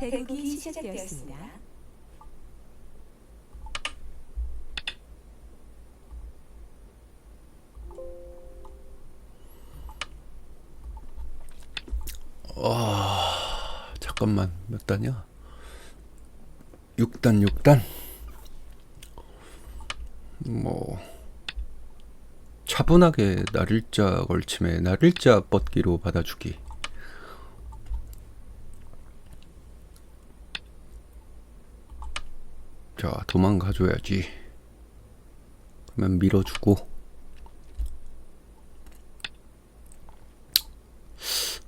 대국이 시작되었습니다. 잠깐만 몇 단이야? 6단 6단 뭐 차분하게 날일자 걸침에 날일자 뻗기로 받아주기 자 도망가줘야지. 그러면 밀어주고.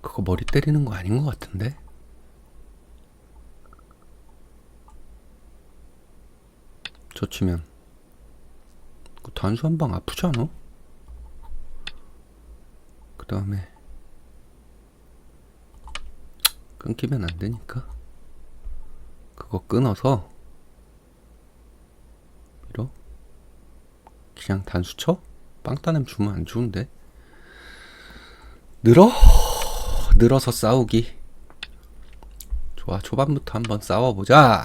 그거 머리 때리는 거 아닌 것 같은데? 저 치면. 그 단수 한 방 아프지 않아? 그 다음에. 끊기면 안 되니까. 그거 끊어서 밀어 그냥 단수 쳐? 빵따냄 주면 안 좋은데 늘어 늘어서 싸우기 좋아 초반부터 한번 싸워보자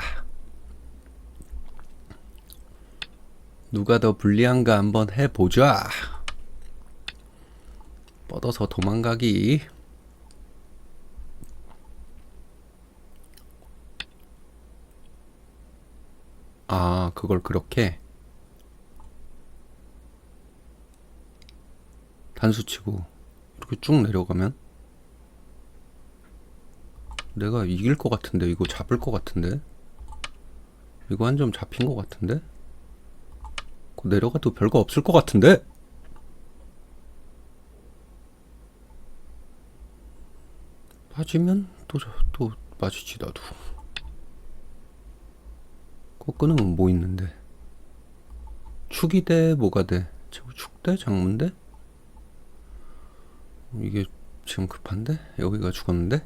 누가 더 불리한가 한번 해보자. 뻗어서 도망가기. 아, 그걸 그렇게 단수 치고 이렇게 쭉 내려가면 내가 이길 것 같은데 이거 잡을 것 같은데 이거 한 점 잡힌 것 같은데 내려가도 별거 없을 것 같은데? 빠지면 또, 또 빠지지, 나도. 그거 끊으면 뭐 있는데? 축이 돼, 뭐가 돼? 축대? 장문대? 이게 지금 급한데? 여기가 죽었는데?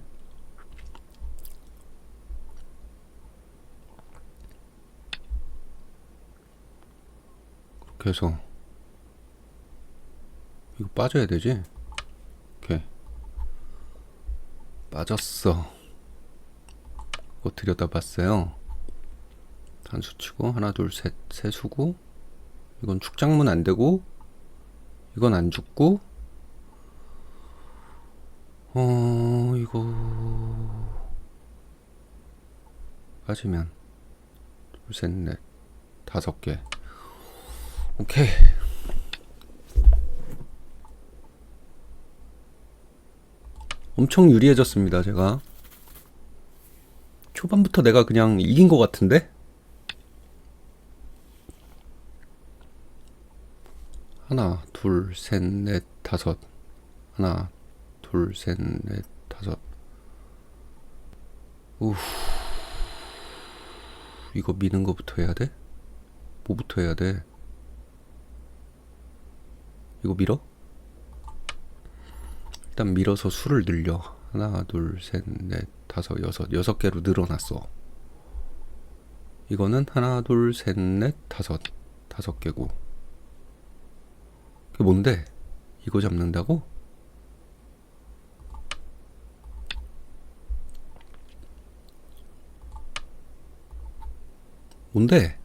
그렇게 해서 이거 빠져야 되지? 오케이 빠졌어 이거 들여다봤어요 단수 치고 하나 둘셋 세 수고 이건 축장문 안 되고 이건 안 죽고 어 이거 빠지면 둘 셋 넷 다섯 개 오케이. 엄청 유리해졌습니다, 제가. 초반부터 내가 그냥 이긴 것 같은데? 하나, 둘, 셋, 넷, 다섯. 하나, 둘, 셋, 넷, 다섯. 우 이거 미는 거부터 해야 돼? 뭐부터 해야 돼? 이거 밀어? 일단 밀어서 수를 늘려. 하나, 둘, 셋, 넷, 다섯, 여섯. 여섯 개로 늘어났어. 이거는 하나, 둘, 셋, 넷, 다섯. 다섯 개고. 그게 뭔데? 이거 잡는다고? 뭔데?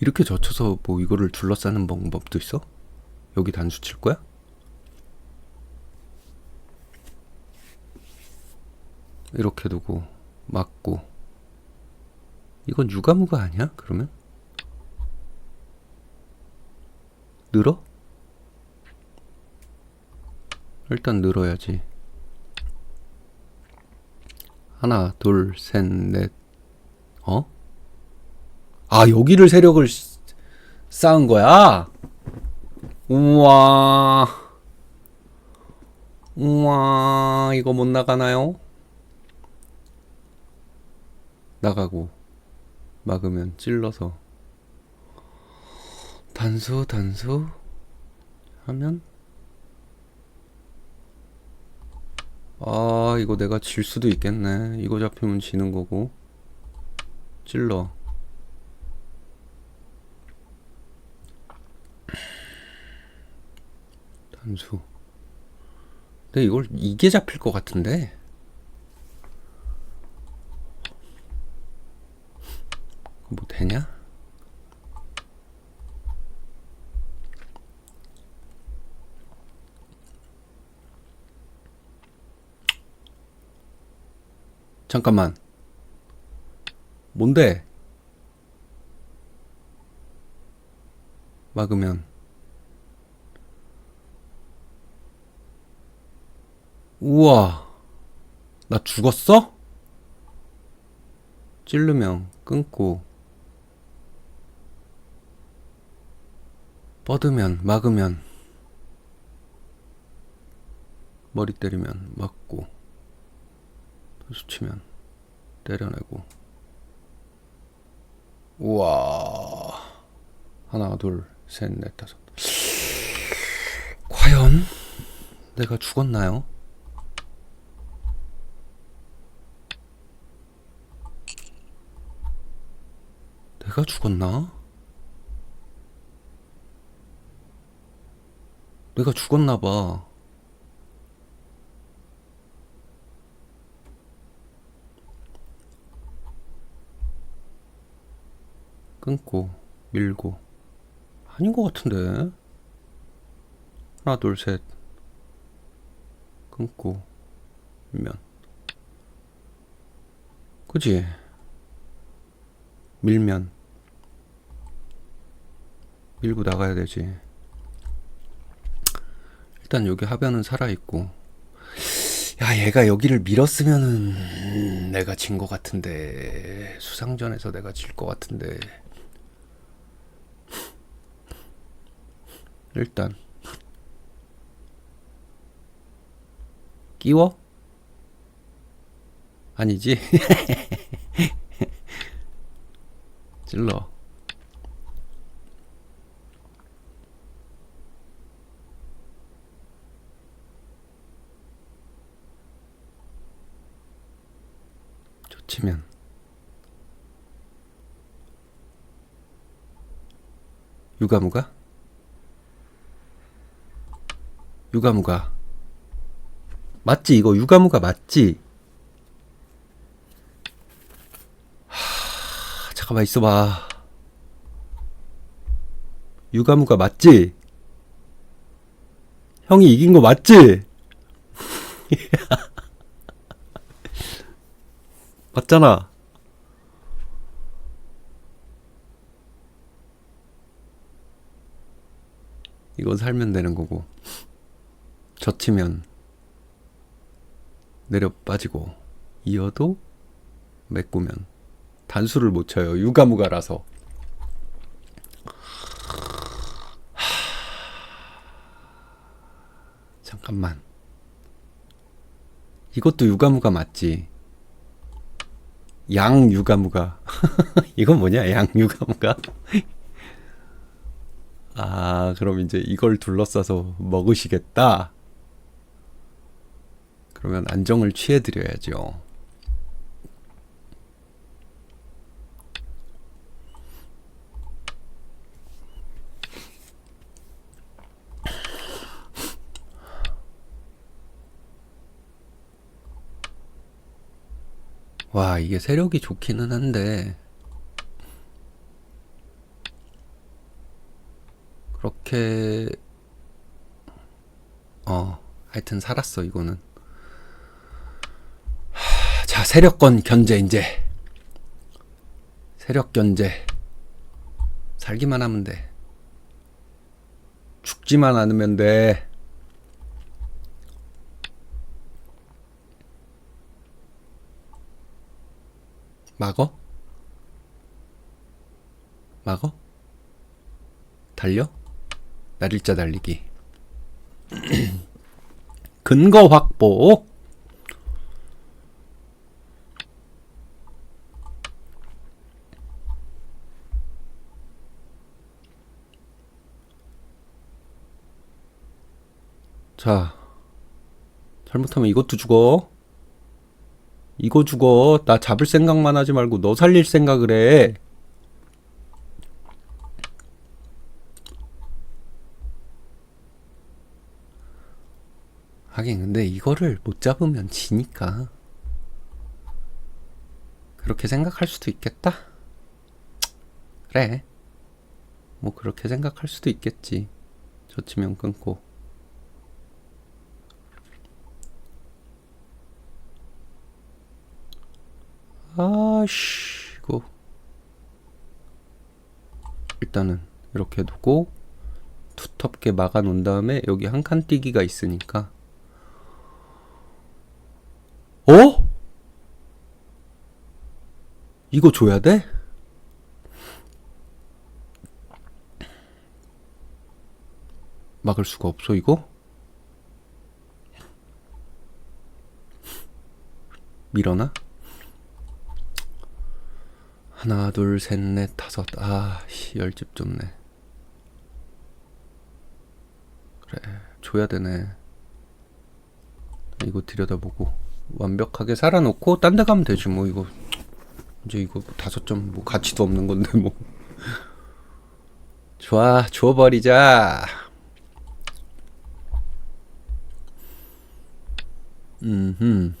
이렇게 젖혀서 뭐 이거를 둘러싸는 방법도 있어? 여기 단수 칠 거야? 이렇게 두고 막고 이건 유가무가 아니야? 그러면? 늘어? 일단 늘어야지 하나 둘셋넷 어? 아, 여기를 세력을 쌓은 거야? 우와. 우와, 이거 못 나가나요? 나가고, 막으면 찔러서. 단수, 단수. 하면. 아, 이거 내가 질 수도 있겠네. 이거 잡히면 지는 거고. 찔러. 단수. 근데 이걸 이게 잡힐 것 같은데. 뭐 되냐? 잠깐만. 뭔데? 막으면. 우와. 나 죽었어? 찌르면 끊고. 뻗으면 막으면. 머리 때리면 맞고. 투수 치면 때려내고. 우와. 하나, 둘, 셋, 넷, 다섯. 과연 내가 죽었나요? 내가 죽었나? 내가 죽었나 봐. 끊고 밀고. 아닌 것 같은데? 하나 둘 셋. 끊고 밀면. 그지? 밀면. 밀고 나가야 되지. 일단 여기 하변은 살아있고. 야 얘가 여기를 밀었으면은 음, 내가 진 것 같은데. 수상전에서 내가 질 것 같은데 일단 끼워? 아니지 찔러 좋지면 유가무가? 유가무가 맞지 이거 유가무가 맞지? 하, 잠깐만 있어봐 유가무가 맞지? 형이 이긴 거 맞지? 맞잖아 이건 살면 되는 거고 젖히면 내려 빠지고 이어도 메꾸면 단수를 못 쳐요. 유가무가라서. 잠깐만. 이것도 유가무가 맞지? 양 유가무가. 이건 뭐냐? 양 유가무가? 아 그럼 이제 이걸 둘러싸서 먹으시겠다 그러면 안정을 취해 드려야죠. 와 이게 세력이 좋기는 한데. 그렇게 어 하여튼 살았어 이거는. 하, 자 세력권 견제 이제 세력 견제 살기만 하면 돼 죽지만 않으면 돼 막어? 막어? 달려? 날일자 달리기. 근거 확보. 자, 잘못하면 이것도 죽어. 이거 죽어. 나 잡을 생각만 하지 말고 너 살릴 생각을 해. 하긴 근데 이거를 못 잡으면 지니까 그렇게 생각할 수도 있겠다. 그래. 뭐 그렇게 생각할 수도 있겠지. 젖히면 끊고. 아씨, 이거 일단은 이렇게 두고 두텁게 막아 놓은 다음에 여기 한칸 띄기가 있으니까 어? 이거 줘야 돼? 막을 수가 없어 이거? 밀어나? 하나 둘 셋 넷 다섯. 아씨 열집 줬네. 그래 줘야 되네. 이거 들여다보고. 완벽하게 살아놓고 딴 데 가면 되지 뭐 이거. 이제 이거 뭐 다섯 점 뭐 가치도 없는 건데 뭐. 좋아 줘버리자. 음흠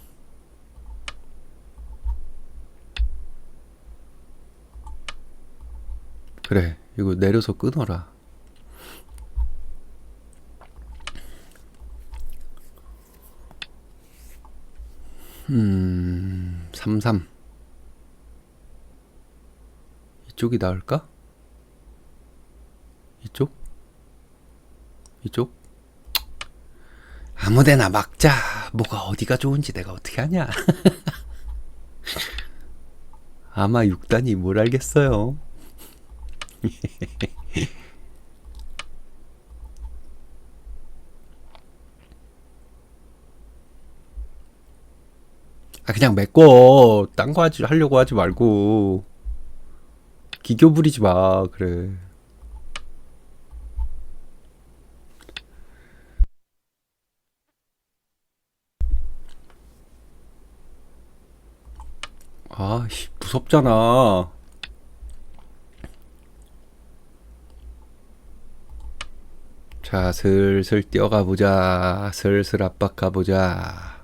그래 이거 내려서 끊어라 음, 33. 이쪽이 나을까? 이쪽? 이쪽? 아무데나 막자. 뭐가 어디가 좋은지 내가 어떻게 하냐? 아마 6단이 뭘 알겠어요. 아 그냥 메꿔. 딴 거 하지 하려고 하지 말고. 기교 부리지 마 그래. 아씨 무섭잖아 자 슬슬 뛰어가 보자 슬슬 압박 가 보자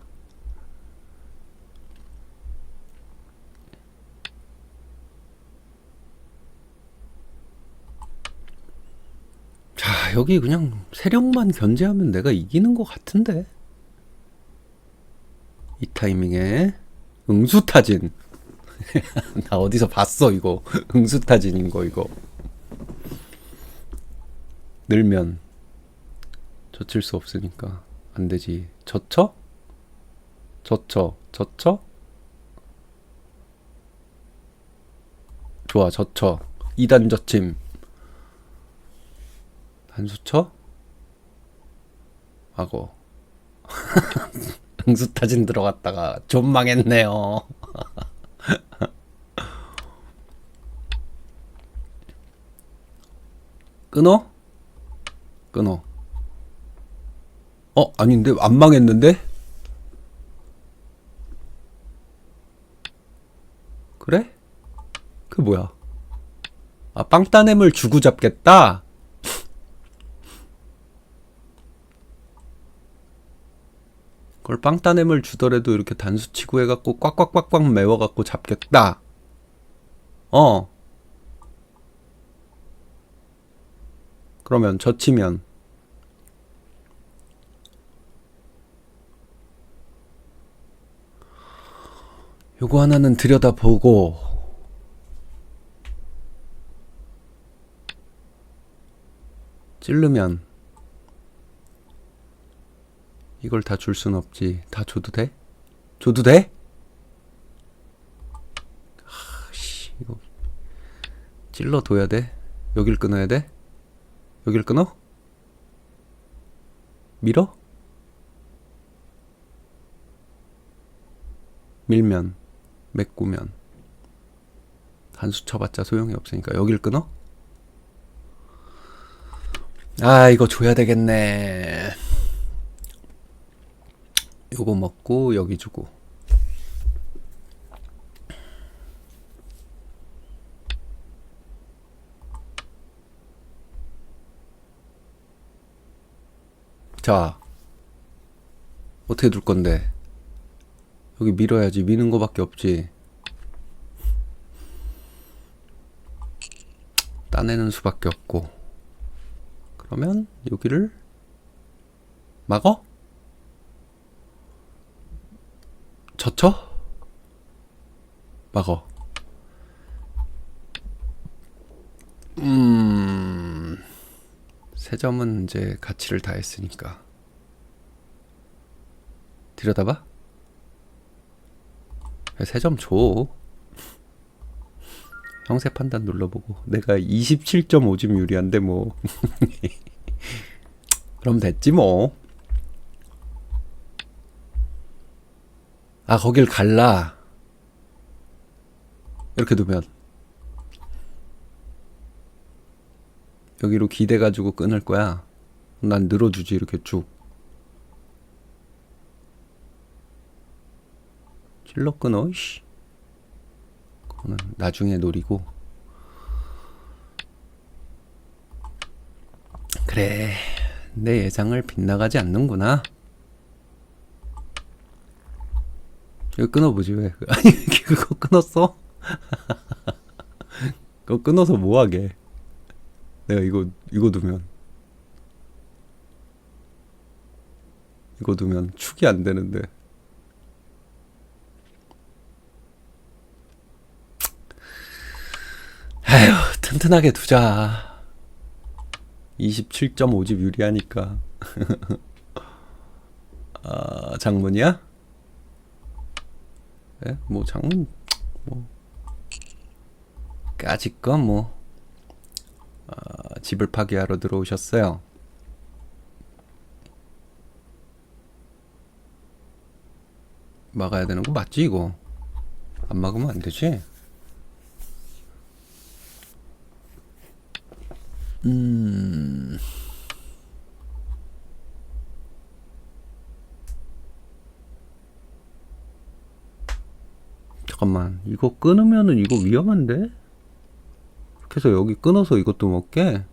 자, 여기 그냥 세력만 견제하면 내가 이기는 것 같은데. 이 타이밍에 응수타진. 나 어디서 봤어 이거. 응수타진인 거 이거. 늘면 젖힐 수 없으니까 안 되지. 젖혀? 젖혀. 젖혀? 좋아, 젖혀. 2단 젖힘. 단수처? 하고 응수 타진 들어갔다가 좀 망했네요. 끊어? 끊어. 어, 아닌데 안 망했는데? 그래? 그 뭐야? 아, 빵따냄을 주고 잡겠다? 그걸 빵따냄을 주더라도 이렇게 단수 치고 해갖고 꽉꽉꽉꽉 메워갖고 잡겠다. 어. 그러면 젖히면 요거 하나는 들여다보고 찌르면 이걸 다 줄 순 없지. 다 줘도 돼? 줘도 돼? 아씨, 이거 찔러 둬야 돼. 여길 끊어야 돼. 여길 끊어? 밀어? 밀면, 메꾸면 한수 쳐봤자 소용이 없으니까 여길 끊어? 아, 이거 줘야 되겠네. 요거 먹고 여기 주고 자 어떻게 둘 건데? 여기 밀어야지. 미는 거밖에 없지. 따내는 수밖에 없고. 그러면 여기를 막어? 젖혀? 막어. 음, 세 점은 이제 가치를 다했으니까. 들여다봐? 세 점 줘. 형세 판단 눌러보고. 내가 27.5점 유리한데 뭐. 그럼 됐지 뭐. 아, 거길 갈라. 이렇게 두면. 여기로 기대가지고 끊을 거야. 난 늘어주지, 이렇게 쭉. 찔러 끊어, 씨. 그거는 나중에 노리고. 그래. 내 예상을 빗나가지 않는구나. 이거 끊어보지, 왜. 아니, 그거 끊었어? 그거 끊어서 뭐하게. 내가 이거, 이거 두면. 이거 두면 축이 안 되는데. 아휴, 튼튼하게 두자. 27.5집 유리하니까. 아, 장문이야? 예? 뭐 장문 뭐 까짓 뭐 아, 집을 파기하러 들어오셨어요. 막아야 되는 거 맞지 이거? 안 막으면 안 되지? 음. 잠깐만 이거 끊으면은 이거 위험한데? 그래서 여기 끊어서 이것도 먹게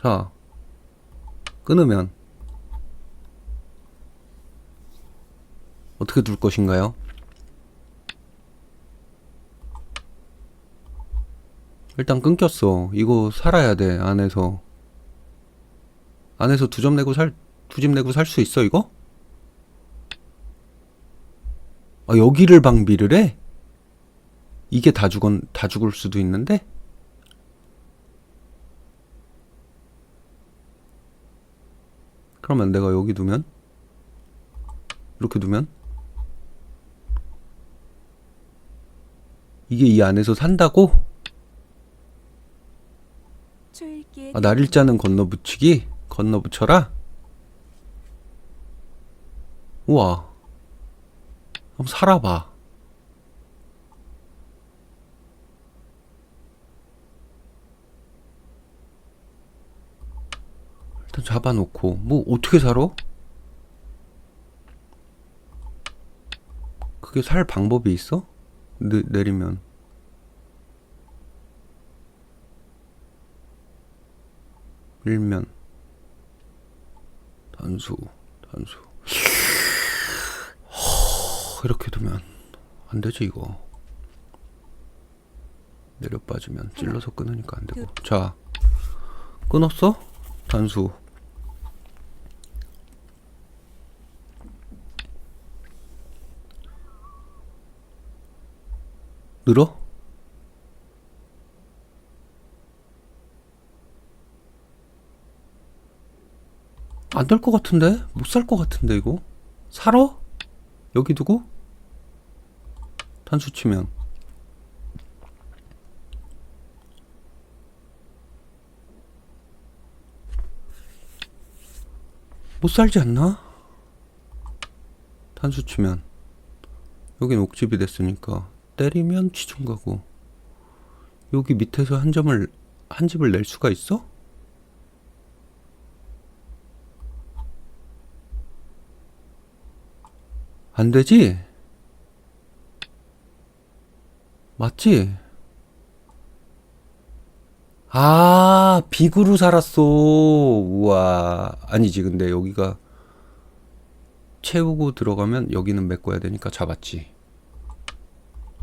자 끊으면 어떻게 둘 것인가요? 일단 끊겼어 이거 살아야 돼 안에서 안에서 두 점 내고 살 두 집 내고 살 수 있어 이거? 아, 여기를 방비를 해? 이게 다 죽은, 다 죽을 수도 있는데? 그러면 내가 여기 두면? 이렇게 두면? 이게 이 안에서 산다고? 초읽기에 아, 날일자는 건너 붙이기? 건너 붙여라? 우와. 한번 살아봐. 일단 잡아놓고 뭐 어떻게 살아? 그게 살 방법이 있어? 내, 내리면 밀면. 단수 단수. 허, 이렇게 두면 안 되지 이거. 내려 빠지면 찔러서 끊으니까 안 되고. 자 끊었어? 단수. 늘어 안 될 것 같은데? 못 살 것 같은데 이거? 살아? 여기 두고? 단수 치면. 못 살지 않나? 단수 치면. 여긴 옥집이 됐으니까 때리면 취중 가고. 여기 밑에서 한 점을 한 집을 낼 수가 있어? 안 되지? 맞지? 아, 비구로 살았어. 우와. 아니지, 근데 여기가 채우고 들어가면 여기는 메꿔야 되니까 잡았지.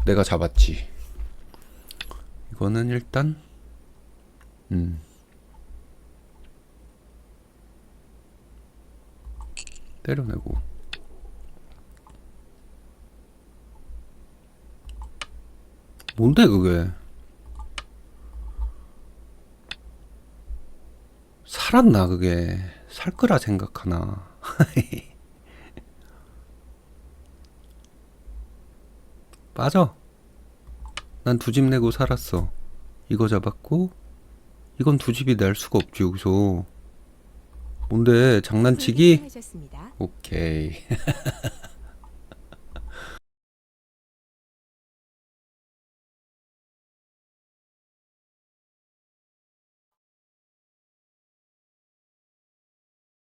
내가 잡았지. 이거는 일단 음. 때려내고 뭔데 그게? 살았나 그게? 살 거라 생각하나? 빠져. 난 두 집 내고 살았어. 이거 잡았고 이건 두 집이 낼 수가 없지 여기서. 뭔데 장난치기. 오케이